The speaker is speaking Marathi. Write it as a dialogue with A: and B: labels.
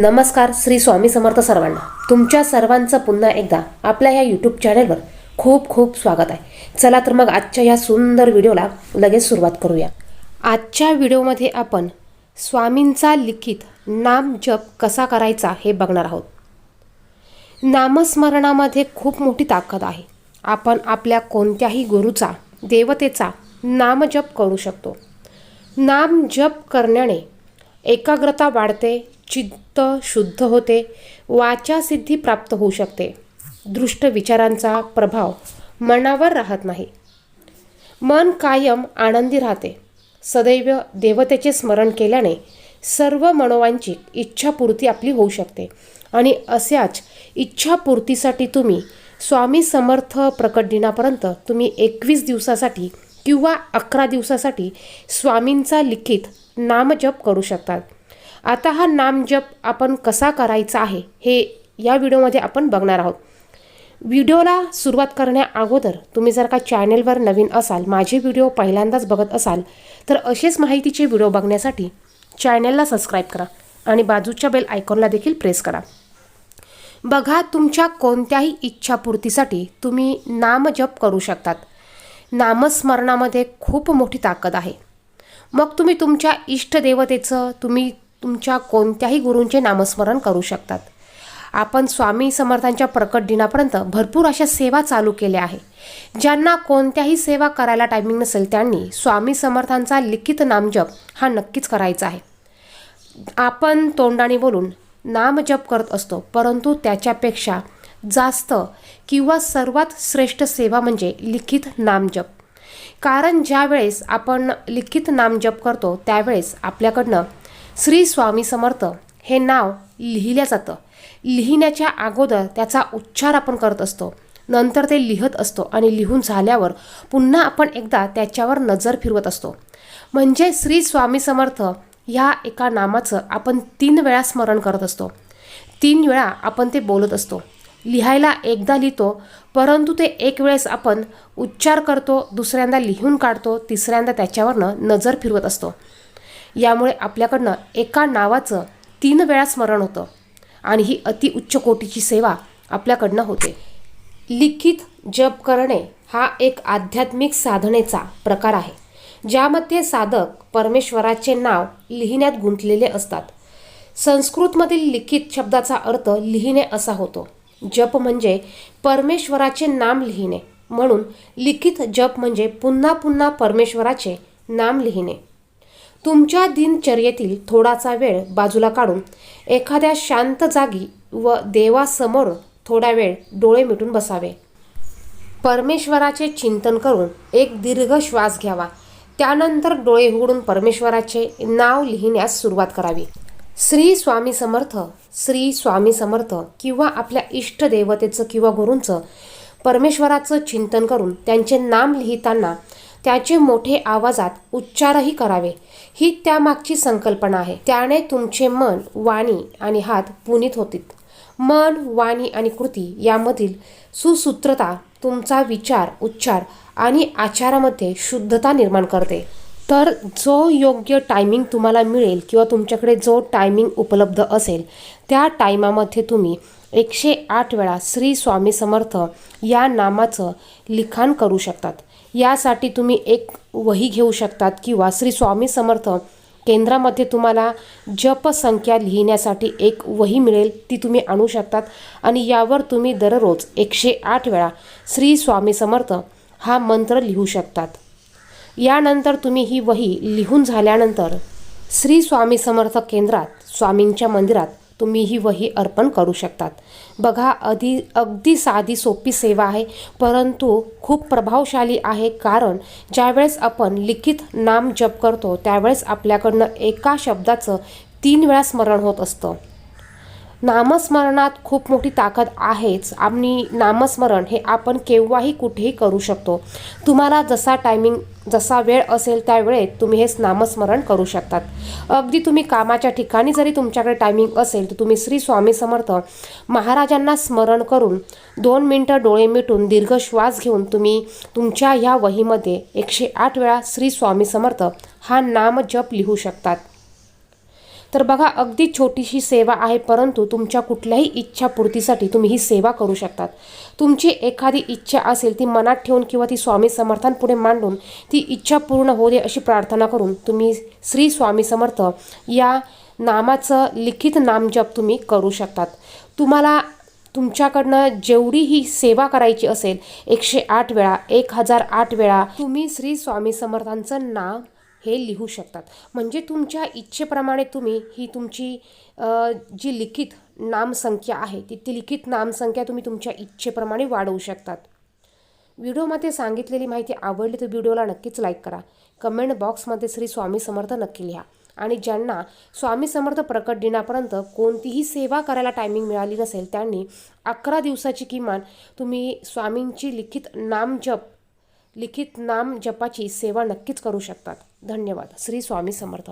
A: नमस्कार श्री स्वामी समर्थ सर्वांना. तुमच्या सर्वांचं पुन्हा एकदा आपल्या या यूट्यूब चॅनलवर खूप खूप स्वागत आहे. चला तर मग आजच्या या सुंदर व्हिडिओला लगेच सुरुवात करूया. आजच्या व्हिडिओमध्ये आपण स्वामींचा लिखित नाम जप कसा करायचा हे बघणार आहोत. नामस्मरणामध्ये खूप मोठी ताकद आहे. आपण आपल्या कोणत्याही गुरुचा देवतेचा नामजप करू शकतो. नाम जप करण्याने एकाग्रता वाढते चित्त शुद्ध होते वाचासिद्धी प्राप्त होऊ शकते. दृष्ट विचारांचा प्रभाव मनावर राहत नाही. मन कायम आनंदी राहते. सदैव देवतेचे स्मरण केल्याने सर्व मनोवांची इच्छापूर्ती आपली होऊ शकते. आणि अशाच इच्छापूर्तीसाठी तुम्ही स्वामी समर्थ प्रकट दिनापर्यंत तुम्ही एकवीस दिवसासाठी किंवा अकरा दिवसासाठी स्वामींचा लिखित नामजप करू शकतात. आता हा नामजप आपण कसा करायचा आहे हे या व्हिडिओमध्ये आपण बघणार आहोत. व्हिडिओला सुरुवात करण्या अगोदर तुम्ही जर का चॅनेलवर नवीन असाल माझे व्हिडिओ पहिल्यांदाच बघत असाल तर असेच माहितीचे व्हिडिओ बघण्यासाठी चॅनेलला सबस्क्राईब करा आणि बाजूच्या बेल आयकॉनला देखील प्रेस करा. बघा तुमच्या कोणत्याही इच्छापूर्तीसाठी तुम्ही नामजप करू शकतात. नामस्मरणामध्ये खूप मोठी ताकद आहे. मग तुम्ही तुमच्या इष्टदेवतेचं तुम्ही तुमच्या कोणत्याही गुरूंचे नामस्मरण करू शकतात. आपण स्वामी समर्थांच्या प्रकट दिनापर्यंत भरपूर अशा सेवा चालू केल्या आहे. ज्यांना कोणत्याही सेवा करायला टायमिंग नसेल त्यांनी स्वामी समर्थांचा लिखित नामजप हा नक्कीच करायचा आहे. आपण तोंडाने बोलून नामजप करत असतो परंतु त्याच्यापेक्षा जास्त किंवा सर्वात श्रेष्ठ सेवा म्हणजे लिखित नामजप कारण ज्यावेळेस आपण लिखित नामजप करतो त्यावेळेस आपल्याकडनं श्री स्वामी समर्थ हे नाव लिहिल्या जातं. लिहिण्याच्या अगोदर त्याचा उच्चार आपण करत असतो. नंतर ते लिहत असतो आणि लिहून झाल्यावर पुन्हा आपण एकदा त्याच्यावर नजर फिरवत असतो. म्हणजे श्री स्वामी समर्थ ह्या एका नामाचं आपण तीन वेळा स्मरण करत असतो. तीन वेळा आपण ते बोलत असतो. लिहायला एकदा लिहितो परंतु ते एक वेळेस आपण उच्चार करतो दुसऱ्यांदा लिहून काढतो तिसऱ्यांदा त्याच्यावरनं नजर फिरवत असतो. यामुळे आपल्याकडनं एका नावाचं तीन वेळा स्मरण होतं आणि ही अति उच्च कोटीची सेवा आपल्याकडनं होते. लिखित जप करणे हा एक आध्यात्मिक साधनेचा प्रकार आहे ज्यामध्ये साधक परमेश्वराचे नाव लिहिण्यात गुंतलेले असतात. संस्कृतमधील लिखित शब्दाचा अर्थ लिहिणे असा होतो. जप म्हणजे परमेश्वराचे नाम लिहिणे म्हणून लिखित जप म्हणजे पुन्हा पुन्हा परमेश्वराचे नाम लिहिणे. तुमच्या दिनचर्येतील थोडासा वेळ बाजूला काढून एखाद्या शांत जागी व देवासमोर थोडा वेळ डोळे मिटून बसावे. परमेश्वराचे चिंतन करून एक दीर्घ श्वास घ्यावा. त्यानंतर डोळे उघडून परमेश्वराचे नाव लिहिण्यास सुरुवात करावी. श्री स्वामी समर्थ श्री स्वामी समर्थ किंवा आपल्या इष्टदेवतेचं किंवा गुरूंचं परमेश्वराचं चिंतन करून त्यांचे नाम लिहिताना त्याचे मोठे आवाजात उच्चारही करावे. ही त्यामागची संकल्पना आहे. त्याने तुमचे मन वाणी आणि हात पुनीत होतील मन वाणी आणि कृती यामधील सुसूत्रता तुमचा विचार उच्चार आणि आचारामध्ये शुद्धता निर्माण करते. तर जो योग्य टायमिंग तुम्हाला मिळेल किंवा तुमच्याकडे जो टायमिंग उपलब्ध असेल त्या टायमामध्ये तुम्ही एकशे आठ वेळा श्री स्वामी समर्थ या नामाचं लिखाण करू शकतात. यासाठी तुम्ही एक वही घेऊ शकतात किंवा श्री स्वामी समर्थ केंद्रामध्ये तुम्हाला जपसंख्या लिहिण्यासाठी एक वही मिळेल ती तुम्ही आणू शकतात. आणि यावर तुम्ही दररोज एकशे आठ वेळा श्री स्वामी समर्थ हा मंत्र लिहू शकतात. यानंतर तुम्ही ही वही लिहून झाल्यानंतर श्री स्वामी समर्थ केंद्रात स्वामींच्या मंदिरात तुम्ही ही वही अर्पण करू शकतात. बघा अधी अगदी साधी सोपी सेवा आहे परंतु खूप प्रभावशाली आहे कारण ज्यावेळेस आपण लिखित नाम जप करतो त्यावेळेस आपल्याकडनं एका शब्दाचं तीन वेळा स्मरण होत असतं. नामस्मरणात खूप मोठी ताकद आहेच. आणि नामस्मरण हे आपण केव्हाही कुठेही करू शकतो. तुम्हाला जसा टायमिंग जसा वेळ असेल त्या वेळेत तुम्ही हे नामस्मरण करू शकतात. अगदी तुम्ही कामाच्या ठिकाणी जरी तुमच्याकडे टायमिंग असेल तर तुम्ही श्री स्वामी समर्थ महाराजांना स्मरण करून दोन मिनटं डोळे मिटून दीर्घ श्वास घेऊन तुम्ही तुमच्या ह्या वहीमध्ये एकशे आठ वेळा श्री स्वामी समर्थ हा नाम जप लिहू शकतात. तर बघा अगदी छोटीशी सेवा आहे परंतु तुमच्या कुठल्याही इच्छापूर्तीसाठी तुम्ही ही सेवा करू शकतात. तुमची एखादी इच्छा असेल ती मनात ठेवून किंवा ती स्वामी समर्थांपुढे मांडून ती इच्छा पूर्ण होऊ दे अशी प्रार्थना करून तुम्ही श्री स्वामी समर्थ या नामाचं लिखित नामजप तुम्ही करू शकतात. तुम्हाला तुमच्याकडनं जेवढी ही सेवा करायची असेल एकशे आठ वेळा एक हजार आठ वेळा तुम्ही श्री स्वामी समर्थांचं नाव हे लिहू शकतात. म्हणजे तुमच्या इच्छेप्रमाणे तुम्ही ही तुमची जी लिखित नामसंख्या आहे ती ती लिखित नामसंख्या तुम्ही तुमच्या इच्छेप्रमाणे वाढवू शकतात. व्हिडिओमध्ये सांगितलेली माहिती आवडली तर व्हिडिओला नक्कीच लाईक करा. कमेंट बॉक्समध्ये श्री स्वामी समर्थ नक्की लिहा. आणि ज्यांना स्वामी समर्थ प्रकट दिनापर्यंत कोणतीही सेवा करायला टायमिंग मिळाली नसेल त्यांनी अकरा दिवसाची किमान तुम्ही स्वामींची लिखित नामजप लिखित नाम जपाची सेवा नक्कीच करू शकतात. धन्यवाद. श्री स्वामी समर्थ.